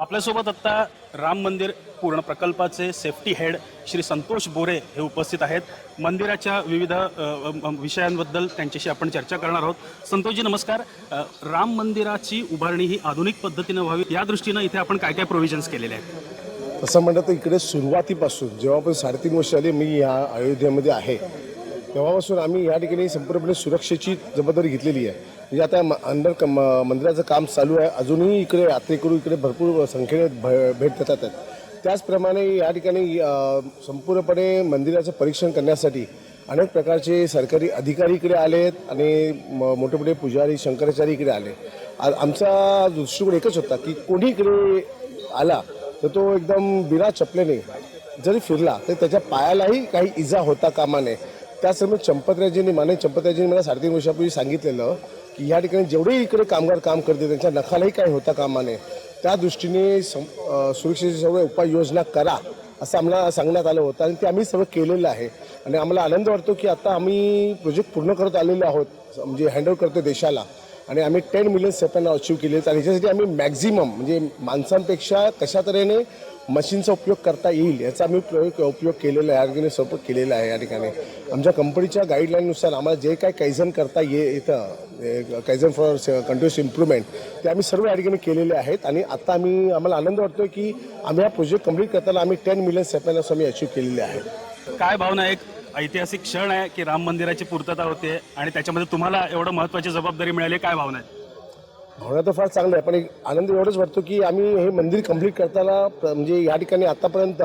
आपल्यासोबत आता राम मंदिर पूर्ण प्रकल्पाचे सेफ्टी हेड श्री संतोष बोरे हे उपस्थित आहेत. मंदिराच्या विविध विषयांबद्दल त्यांच्याशी आपण चर्चा करणार आहोत. संतोषजी नमस्कार. राम मंदिराची उभारणी ही आधुनिक पद्धतीनं व्हावी या दृष्टीनं इथे आपण काय काय प्रोव्हिजन्स केलेले आहेत? तसं म्हणलं तर इकडे सुरुवातीपासून आपण साडेतीन वर्ष आली मी या अयोध्येमध्ये आहे. तेव्हापासून आम्ही या ठिकाणी संपूर्णपणे सुरक्षेची जबाबदारी घेतलेली आहे. म्हणजे आता अंडर कम म- मंदिराचं काम चालू आहे. अजूनही इकडे यात्रेकरू इकडे भरपूर संख्येने भ- भेट देतात. आहेत. त्याचप्रमाणे या ठिकाणी संपूर्णपणे मंदिराचं परीक्षण करण्यासाठी अनेक प्रकारचे सरकारी अधिकारी इकडे आले आहेत आणि म- मोठे मोठे पुजारी शंकराचार्य इकडे आले आमचा दृष्टिकोन एकच होता की कोणी इकडे आला तर तो एकदम बिना चपलेने जरी फिरला तर त्याच्या पायालाही काही इजा होता कामा नये. त्याचप्रमाणे चंपतराजींनी माने चंपतराजींनी मला साडेतीन वर्षापूर्वी सांगितलेलं की या ठिकाणी जेवढे इकडे कामगार काम करते त्यांच्या नखालाही काय होता कामाने त्या दृष्टीने सं अं, सुरक्षेची सर्व उपाययोजना करा असं आम्हाला सांगण्यात आलं होतं आणि ते आम्ही सर्व केलेलं आहे. आणि आम्हाला आनंद वाटतो की आता आम्ही प्रोजेक्ट पूर्ण करत आलेलो आहोत म्हणजे हँडओव्हर करतो देशाला. आणि आम्ही टेन मिलियन सेपन अचीव केले आहेत. आणि याच्यासाठी आम्ही मॅक्झिमम म्हणजे माणसांपेक्षा कशा तऱ्हेने मशीनचा उपयोग करता येईल याचा आम्ही प्रयोग उपयोग केलेला आहे आणखी सपोर्ट केलेला आहे या ठिकाणी. आमच्या कंपनीच्या गाईडलाईननुसार आम्हाला जे काय कैझन करता ये येतं कैझन फॉर कंटिन्युअस इम्प्रुव्हमेंट ते आम्ही सर्व या ठिकाणी केलेले आहेत. आणि आता आम्ही आम्हाला आनंद वाटतो की आम्ही हा प्रोजेक्ट कंप्लीट करताना आम्ही टेन मिलियन सेपन असं आम्ही अचीव केलेले आहे. काय भावना एक ऐतिहासिक क्षण आहे की राम मंदिराची पूर्तता होते आणि त्याच्यामध्ये तुम्हाला एवढं महत्वाची जबाबदारी मिळाली काय भावना आहे भावना तर फार चांगलं आहे पण एक आनंद एवढंच वाटतो की आम्ही हे मंदिर कंप्लीट करताना म्हणजे या ठिकाणी आतापर्यंत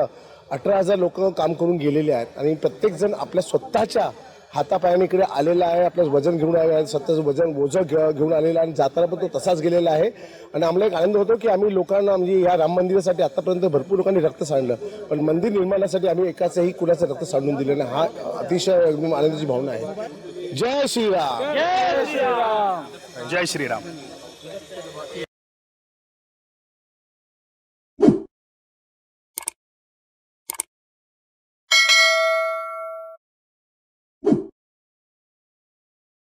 अठरा हजार लोक काम करून गेलेले आहेत आणि प्रत्येकजण आपल्या स्वतःच्या हातापायाने इकडे आलेला आहे. आपलं वजन घेऊन आले आहे. स्वतःचं वजन ओझं घे- घेऊन आलेलं आहे आणि जाताना पण तो तसाच गेलेला आहे. आणि आम्हाला एक आनंद होतो की आम्ही लोकांना म्हणजे या राम मंदिरासाठी आतापर्यंत भरपूर लोकांनी रक्त सांडलं. पण मंदिर निर्माणासाठी आम्ही एकाचंही कुणाचं रक्त सांडून दिलं नाही. हा अतिशय एकदम आनंदाची भावना आहे. जय श्रीराम. जय श्रीराम.